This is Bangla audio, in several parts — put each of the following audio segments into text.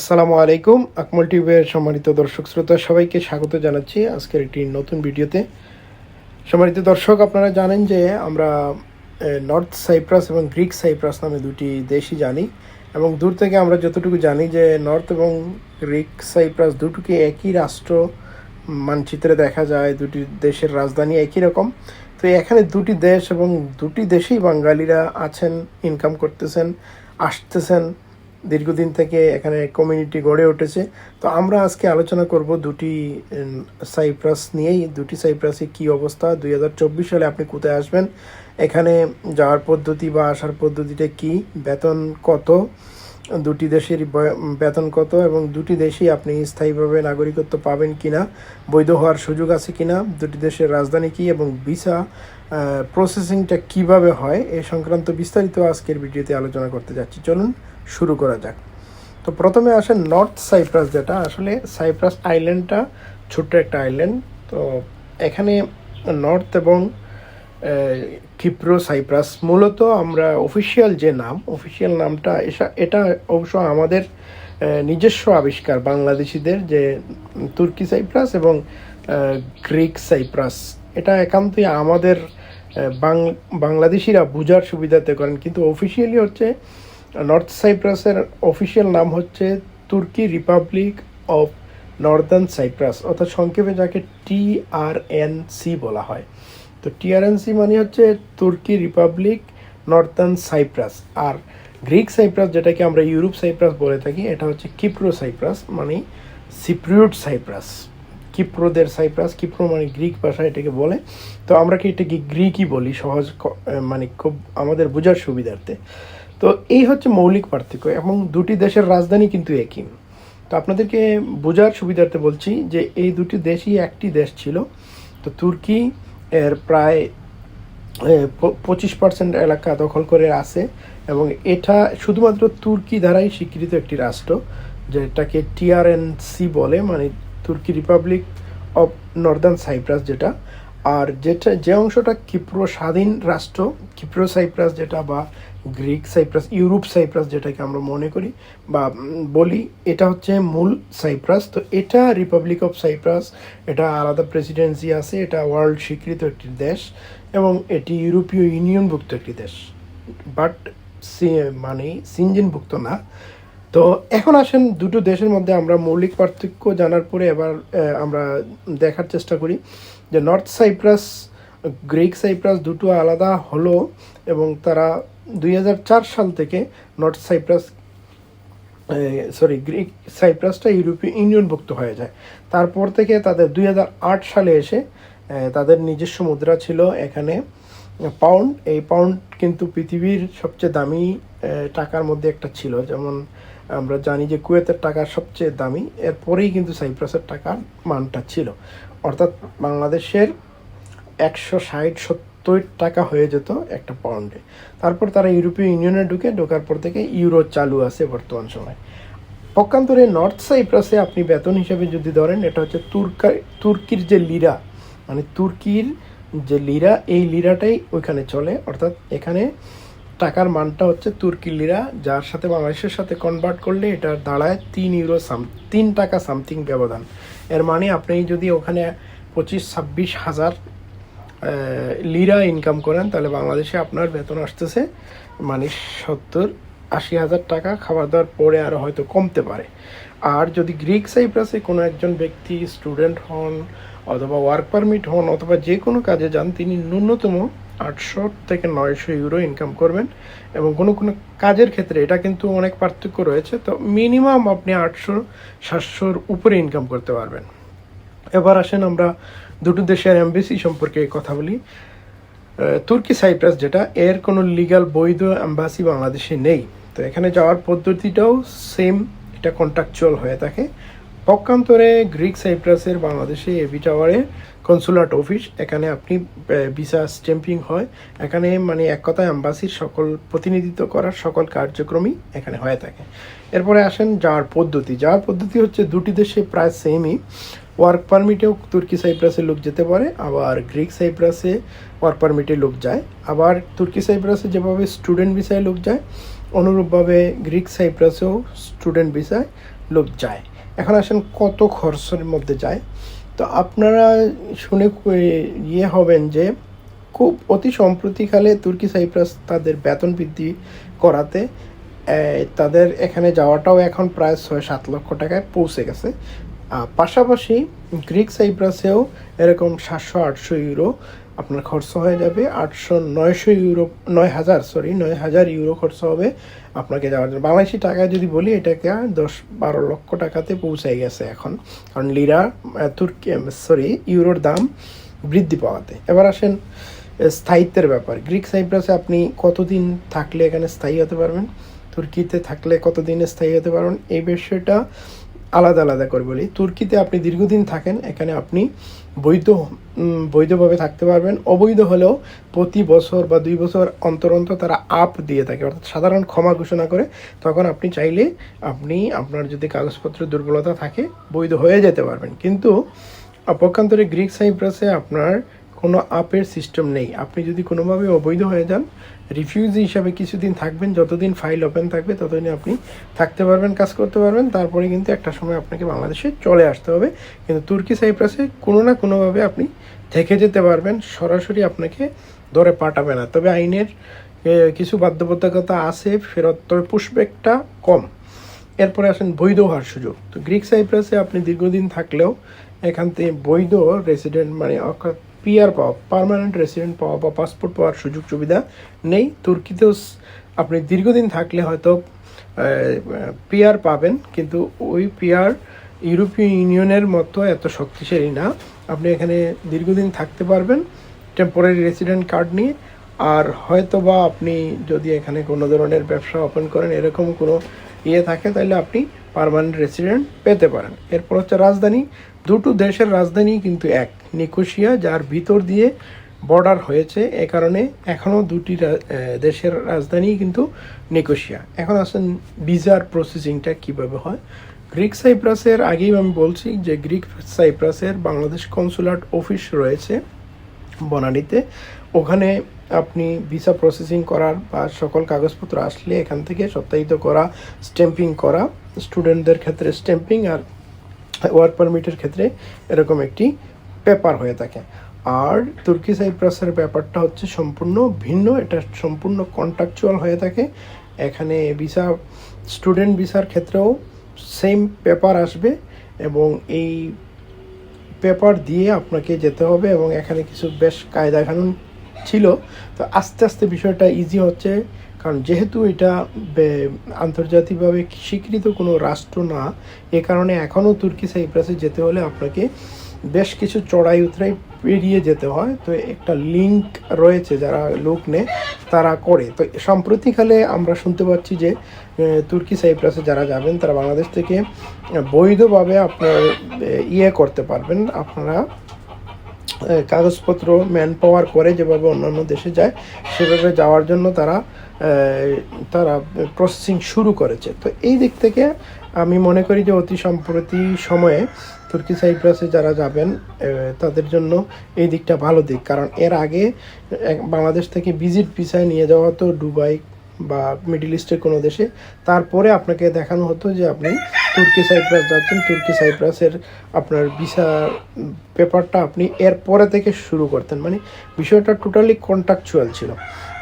আসসালামু আলাইকুম, আকমল টিউবের সম্মানিত দর্শক শ্রোতা, সবাইকে স্বাগত জানাচ্ছি আজকের একটি নতুন ভিডিওতে। সম্মানিত দর্শক, আপনারা জানেন যে আমরা নর্থ সাইপ্রাস এবং গ্রিক সাইপ্রাস নামে দুটি দেশই জানি এবং দূর থেকে আমরা যতটুকু জানি যে নর্থ এবং গ্রিক সাইপ্রাস দুটোকে একই রাষ্ট্র মানচিত্রে দেখা যায়, দুটি দেশের রাজধানী একই রকম। তো এখানে দুটি দেশ এবং দুটি দেশেই বাঙালিরা আছেন ইনকাম করতেছেন, আসতেছেন। দীর্ঘদিন থেকে এখানে কমিউনিটি গড়ে উঠেছে। তো আমরা আজকে আলোচনা করব দুটি সাইপ্রাস নিয়েই। দুটি সাইপ্রাসে কি অবস্থা? দুই হাজার চব্বিশ সালে আপনি কোথায় আসবেন? এখানে যাওয়ার পদ্ধতি বা আসার পদ্ধতিটা কি? বেতন কত? দুটি দেশের বেতন কত? এবং দুটি দেশেই আপনি স্থায়ীভাবে নাগরিকত্ব পাবেন কিনা? বৈধ হওয়ার সুযোগ আছে কিনা? দুটি দেশের রাজধানী কি? এবং ভিসা প্রসেসিংটা কীভাবে হয়? এ সংক্রান্ত বিস্তারিত আজকের ভিডিওতে আলোচনা করতে যাচ্ছি। চলুন শুরু করা যাক। তো প্রথমে আসেন নর্থ সাইপ্রাস যেটা। আসলে সাইপ্রাস আইল্যান্ডটা ছোট্ট একটা আইল্যান্ড। তো এখানে নর্থ এবং ক্ষিপ্র সাইপ্রাস। মূলত আমরা অফিসিয়াল যে নাম, অফিসিয়াল নামটা এসা- এটা অবশ্য আমাদের নিজস্ব আবিষ্কার বাংলাদেশিদের যে তুর্কি সাইপ্রাস এবং গ্রিক সাইপ্রাস। এটা একান্তই আমাদের বাংলাদেশিরা বোঝার সুবিধাতে করেন। কিন্তু অফিসিয়ালি হচ্ছে নর্থ সাইপ্রাসের অফিসিয়াল নাম হচ্ছে তুর্কি রিপাবলিক অফ নর্দার্ন সাইপ্রাস অর্থাৎ সংক্ষেপে যাকে টি আর এন সি বলা হয়। তো টিআরএনসি মানে হচ্ছে তুর্কি রিপাবলিক নর্দার্ন সাইপ্রাস আর গ্রিক সাইপ্রাস যেটাকে আমরা ইউরোপ সাইপ্রাস বলে থাকি, এটা হচ্ছে কিপ্রো সাইপ্রাস মানে সিপ্রিউট সাইপ্রাস কিপ্রোদের সাইপ্রাস কিপ্রো মানে গ্রিক ভাষা এটাকে বলে। তো আমরা কি এটাকে গ্রিকই বলি সহজ মানে খুব আমাদের বোঝার সুবিধার্থে। তো এই হচ্ছে মৌলিক পার্থক্য এবং দুটি দেশের রাজধানী কিন্তু একই। তো আপনাদেরকে বোঝার সুবিধার্থে বলছি যে এই দুটি দেশই একটি দেশ ছিল। তো তুর্কি এর প্রায় পঁচিশ পার্সেন্ট এলাকা দখল করে আছে এবং এটা শুধুমাত্র তুর্কি দ্বারাই স্বীকৃত একটি রাষ্ট্র, যেটাকে টিআরএনসি বলে মানে তুর্কি রিপাবলিক অফ নর্দার্ন সাইপ্রাস যেটা। আর যেটা, যে অংশটা ক্ষিপ্র স্বাধীন রাষ্ট্র, ক্ষিপ্র সাইপ্রাস যেটা বা গ্রিক, সাইপ্রাস, ইউরোপ, সাইপ্রাস যেটাকে আমরা মনে করি বা বলি, এটা হচ্ছে মূল সাইপ্রাস। তো এটা রিপাবলিক অফ সাইপ্রাস এটা আলাদা প্রেসিডেন্সি আছে, এটা ওয়ার্ল্ড স্বীকৃত একটি দেশ এবং এটি ইউরোপীয় ইউনিয়নভুক্ত একটি দেশ। বাট সি মানে সিনজিনভুক্ত না। তো এখন আসেন দুটো দেশের মধ্যে আমরা মৌলিক পার্থক্য জানার পরে এবার আমরা দেখার চেষ্টা করি যে নর্থ সাইপ্রাস গ্রিক সাইপ্রাস দুটো আলাদা হলো এবং তারা দুই হাজার চার সাল থেকে নর্থ সাইপ্রাস সরি, গ্রিক সাইপ্রাসটা ইউরোপীয় ইউনিয়নভুক্ত হয়ে যায়। তারপর থেকে তাদের দুই হাজার আট সালে এসে তাদের নিজস্ব মুদ্রা ছিল এখানে পাউন্ড। এই পাউন্ড কিন্তু পৃথিবীর সবচেয়ে দামি টাকার মধ্যে একটা ছিল। যেমন আমরা জানি যে কুয়েতের টাকা সবচেয়ে দামি, এরপরেই কিন্তু সাইপ্রাসের টাকার মানটা ছিল। অর্থাৎ বাংলাদেশের একশো ষাট, সত্তর টাকা হয়ে যেত একটা পাউন্ডে তারপর তারা ইউরোপীয় ইউনিয়নে ঢুকে ঢোকার পর থেকে ইউরো চালু আছে বর্তমান সময়। পক্ষান্তরে নর্থ সাইপ্রাসে আপনি বেতন হিসেবে যদি ধরেন, এটা হচ্ছে তুর্কা, তুর্কির যে লিরা মানে তুর্কির যে লিরা, এই লিরাটাই ওইখানে চলে। অর্থাৎ এখানে টাকার মানটা হচ্ছে তুর্কি লিরা, যার সাথে বাংলাদেশের সাথে কনভার্ট করলে এটা দাঁড়ায় তিন ইউরো সাম তিন টাকা সামথিং ব্যবধান। এর মানে আপনি যদি ওখানে পঁচিশ, ছাব্বিশ হাজার লিরা ইনকাম করেন, তাহলে বাংলাদেশে আপনার বেতন আসতেছে মানে সত্তর আশি হাজার টাকা। খাবার দাওয়ার পরে আরও হয়তো কমতে পারে। আর যদি গ্রিক সাইপ্রাসে কোনো একজন ব্যক্তি স্টুডেন্ট হন অথবা ওয়ার্ক পারমিট হন অথবা যে কোনো কাজে যান, তিনি ন্যূনতম আটশো থেকে নয়শো ইউরো ইনকাম করবেন এবং কোনো কোনো কাজের ক্ষেত্রে এটা কিন্তু অনেক পার্থক্য রয়েছে। তো মিনিমাম আপনি আটশো, সাতশোর উপরে ইনকাম করতে পারবেন। এবার আসেন আমরা দুটো দেশের এমবেসি সম্পর্কে কথা বলি। তুর্কি সাইপ্রাস যেটা, এর কোনো লিগ্যাল বৈধ অ্যাম্বাসি বাংলাদেশে নেই। তো এখানে যাওয়ার পদ্ধতিটাও সেম এটা কন্ট্রাকচুয়াল হয়ে থাকে। পক্ষান্তরে গ্রিক সাইপ্রাসের বাংলাদেশে এবি টাওয়ারে কনসুলেট অফিস এখানে আপনি ভিসা স্ট্যাম্পিং হয়। এখানে মানে এক কথায় অ্যাম্বাসির সকল প্রতিনিধিত্ব করার সকল কার্যক্রমই এখানে হয়ে থাকে। এরপরে আসেন যাওয়ার পদ্ধতি। যাওয়ার পদ্ধতি হচ্ছে দুটি দেশে প্রায় সেমই ওয়ার্ক পারমিটেও তুর্কি সাইপ্রাসে লোক যেতে পারে, আবার গ্রিক সাইপ্রাসে ওয়ার্ক পারমিটে লোক যায়, আবার তুর্কি সাইপ্রাসে যেভাবে স্টুডেন্ট ভিসায় লোক যায়, অনুরূপভাবে গ্রিক সাইপ্রাসেও স্টুডেন্ট ভিসায় লোক যায়। এখন আসেন কত খরচের মধ্যে যায়। তো আপনারা শুনে ইয়ে হবেন যে খুব অতি সম্প্রতিকালে তুর্কি সাইপ্রাস তাদের বেতন বৃদ্ধি করাতে তাদের এখানে যাওয়াটাও এখন প্রায় ছয় সাত লক্ষ টাকায় পৌঁছে গেছে। পাশাপাশি গ্রিক সাইপ্রাসেও এরকম সাতশো আটশো ইউরো আপনার খরচ হয়ে যাবে, আটশো নয়শো ইউরো, নয় হাজার সরি নয় হাজার ইউরো খরচ হবে আপনাকে যাওয়ার জন্য। বাংলাদেশি টাকায় যদি বলি, এটাকে দশ বারো লক্ষ টাকাতে পৌঁছে গেছে এখন। কারণ লিরা তুর্কি সরি ইউরোর দাম বৃদ্ধি পাওয়াতে। এবার আসেন স্থায়িত্বের ব্যাপার। গ্রিক সাইপ্রাসে আপনি কতদিন থাকলে এখানে স্থায়ী হতে পারবেন? তুর্কিতে থাকলে কতদিনে স্থায়ী হতে পারবেন? এই বিষয়টা আলাদা আলাদা করে বলি। তুর্কিতে আপনি দীর্ঘদিন থাকেন, এখানে আপনি বৈধ বৈধভাবে থাকতে পারবেন। অবৈধ হলেও প্রতি বছর বা দুই বছর অন্তর অন্তর তারা আপ দিয়ে থাকে। অর্থাৎ সাধারণ ক্ষমা ঘোষণা করে তখন আপনি চাইলে আপনি আপনার যদি কাগজপত্রের দুর্বলতা থাকে, বৈধ হয়ে যেতে পারবেন। কিন্তু পক্ষান্তরে গ্রিক সাইপ্রাসে আপনার কোনো আপের সিস্টেম নেই। আপনি যদি কোনোভাবে অবৈধ হয়ে যান রিফিউজি হিসাবে কিছুদিন থাকবেন, যতদিন ফাইল ওপেন থাকবে ততদিন আপনি থাকতে পারবেন, কাজ করতে পারবেন। তারপরে কিন্তু একটা সময় আপনাকে বাংলাদেশে চলে আসতে হবে। কিন্তু তুর্কি সাইপ্রাসে কোনো না কোনোভাবে আপনি থেকে যেতে পারবেন, সরাসরি আপনাকে ধরে পাঠাবে না। তবে আইনের কিছু বাধ্যবাধকতা আছে, ফেরত তবে পুশব্যাকটা কম। এরপরে আসেন বৈধ হওয়ার সুযোগ। তো গ্রিক সাইপ্রাসে আপনি দীর্ঘদিন থাকলেও এখান থেকে বৈধ রেসিডেন্ট মানে অর্থাৎ পিআর পাওয়া পার্মানেন্ট রেসিডেন্ট পাওয়া বা পাসপোর্ট পাওয়ার সুযোগ সুবিধা নেই। তুর্কিতেও আপনি দীর্ঘদিন থাকলে হয়তো পিআর পাবেন, কিন্তু ওই পিআর ইউরোপীয় ইউনিয়নের মতো এত শক্তিশালী না। আপনি এখানে দীর্ঘদিন থাকতে পারবেন টেম্পোরারি রেসিডেন্ট কার্ড নিয়ে। আর হয়তো বা আপনি যদি এখানে কোনো ধরনের ব্যবসা ওপেন করেন, এরকম কোনো ইয়ে থাকে, তাহলে আপনি পার্মানেন্ট রেসিডেন্ট পেতে পারেন। এরপর হচ্ছে রাজধানী। দুটো দেশের রাজধানী কিন্তু এক, নিকোশিয়া, যার ভিতর দিয়ে বর্ডার হয়েছে। এ কারণে এখনও দুটি দেশের রাজধানী কিন্তু নিকোশিয়া। এখন আসেন ভিসার প্রসেসিংটা কীভাবে হয়? গ্রিক সাইপ্রাসের আগেই আমি বলছি যে গ্রিক সাইপ্রাসের বাংলাদেশ কনসুলেট অফিস রয়েছে বনানীতে। ওখানে আপনি ভিসা প্রসেসিং করার বা সকল কাগজপত্র আসলে এখান থেকে সত্যায়িত করা স্ট্যাম্পিং করা স্টুডেন্টদের ক্ষেত্রে স্ট্যাম্পিং আর ওয়ার্ক পারমিটের ক্ষেত্রে এরকম একটি পেপার হয়ে থাকে। আর তুর্কি সাইপ্রাসের ব্যাপারটা হচ্ছে সম্পূর্ণ ভিন্ন, এটা সম্পূর্ণ কন্ট্রাকচুয়াল হয়ে থাকে। এখানে ভিসা স্টুডেন্ট ভিসার ক্ষেত্রেও সেম পেপার আসবে এবং এই পেপার দিয়ে আপনাকে যেতে হবে এবং এখানে কিছু বেশ কায়দা কানুন ছিল। তো আস্তে আস্তে বিষয়টা ইজি হচ্ছে, কারণ যেহেতু এটা আন্তর্জাতিকভাবে স্বীকৃত কোনো রাষ্ট্র না, এ কারণে এখনও তুর্কি সাইপ্রাসে যেতে হলে আপনাকে বেশ কিছু চড়াই উতরাই পেরিয়ে যেতে হয়। তো একটা লিঙ্ক রয়েছে যারা লোক নেয়, তারা করে। তো সম্প্রতিকালে আমরা শুনতে পাচ্ছি যে তুর্কি সাইপ্রাসে যারা যাবেন, তারা বাংলাদেশ থেকে বৈধভাবে আপনার ইয়ে করতে পারবেন। আপনারা কাগজপত্র ম্যান পাওয়ার করে যেভাবে অন্যান্য দেশে যায়, সেভাবে যাওয়ার জন্য তারা তারা প্রসেসিং শুরু করেছে। তো এই দিক থেকে আমি মনে করি যে অতি সম্প্রতি সময়ে তুর্কি সাইপ্রাসে যারা যাবেন তাদের জন্য এই দিকটা ভালো দিক। কারণ এর আগে বাংলাদেশ থেকে ভিজিট ভিসায় নিয়ে যাওয়া হতো দুবাই বা মিডল ইস্টের কোনো দেশে। তারপরে আপনাকে দেখানো হতো যে আপনি তুর্কি সাইপ্রাস যাচ্ছেন। তুর্কি সাইপ্রাসের আপনার ভিসা পেপারটা আপনি এর পরে থেকে শুরু করতেন। মানে বিষয়টা টোটালি কন্ট্রাকচুয়াল ছিল।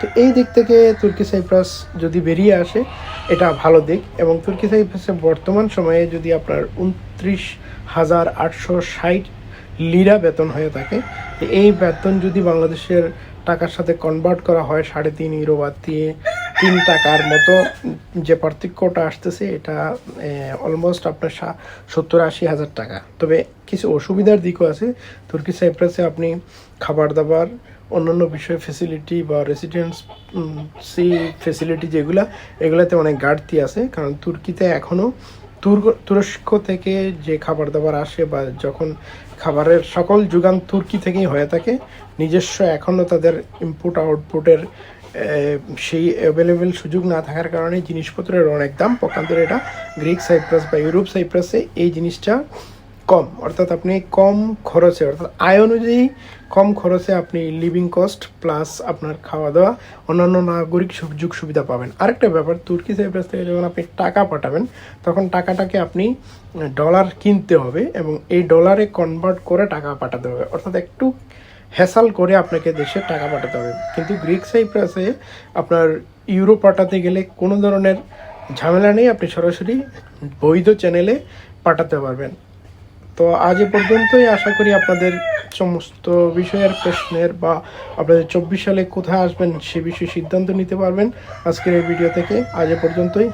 তো এই দিক থেকে তুর্কি সাইপ্রাস যদি বেরিয়ে আসে, এটা ভালো দিক। এবং তুর্কি সাইপ্রাসে বর্তমান সময়ে যদি আপনার উনত্রিশ হাজার আটশো ষাট লিরা বেতন হয়ে থাকে এই বেতন যদি বাংলাদেশের টাকার সাথে কনভার্ট করা হয়, সাড়ে তিন ইউরো বা তিন তিন টাকার মতো যে পার্থক্যটা আসতেছে, এটা অলমোস্ট আপনার সত্তর আশি হাজার টাকা। তবে কিছু অসুবিধার দিকও আছে। তুর্কি সাইপ্রাসে আপনি খাবার দাবার, অন্যান্য বিষয় ফেসিলিটি বা রেসিডেন্স সি ফেসিলিটি যেগুলা, এগুলাতে অনেক ঘাটতি আছে। কারণ তুর্কিতে এখনও তুরস্ক থেকে যে খাবার দাবার আসে বা যখন খাবারের সকল যোগান তুর্কি থেকেই হয়ে থাকে, নিজস্ব এখনও তাদের ইনপুট আউটপুটের সেই অ্যাভেলেবেল সুযোগ না থাকার কারণে জিনিসপত্রের অনেক দাম। পক্ষান্তরে এটা গ্রিক সাইপ্রাস বা ইউরোপ সাইপ্রাসে এই জিনিসটা কম। অর্থাৎ আপনি কম খরচে, অর্থাৎ আয় অনুযায়ী কম খরচে আপনি লিভিং কস্ট প্লাস আপনার খাওয়া দাওয়া অন্যান্য নাগরিক সুযোগ সুবিধা পাবেন। আরেকটা ব্যাপার, তুর্কি সাইপ্রাস থেকে যখন আপনি টাকা পাঠাবেন, তখন টাকাটাকে আপনি ডলার কিনতে হবে এবং এই ডলারে কনভার্ট করে টাকা পাঠাতে হবে। অর্থাৎ একটু হ্যাসাল করে আপনাকে দেশে টাকা পাঠাতে হবে। কিন্তু গ্রিক সাইপ্রাসে আপনার ইউরো পাঠাতে গেলে কোনো ধরনের ঝামেলা নেই, আপনি সরাসরি বৈধ চ্যানেলে পাঠাতে পারবেন। তো আজ এ পর্যন্তই আশা করি আপনাদের সমস্ত বিষয়ের প্রশ্নের বা আপনাদের চব্বিশ সালে কোথায় আসবেন সে বিষয়ে সিদ্ধান্ত নিতে পারবেন। আজকের এই ভিডিও থেকে আজ এ পর্যন্তই।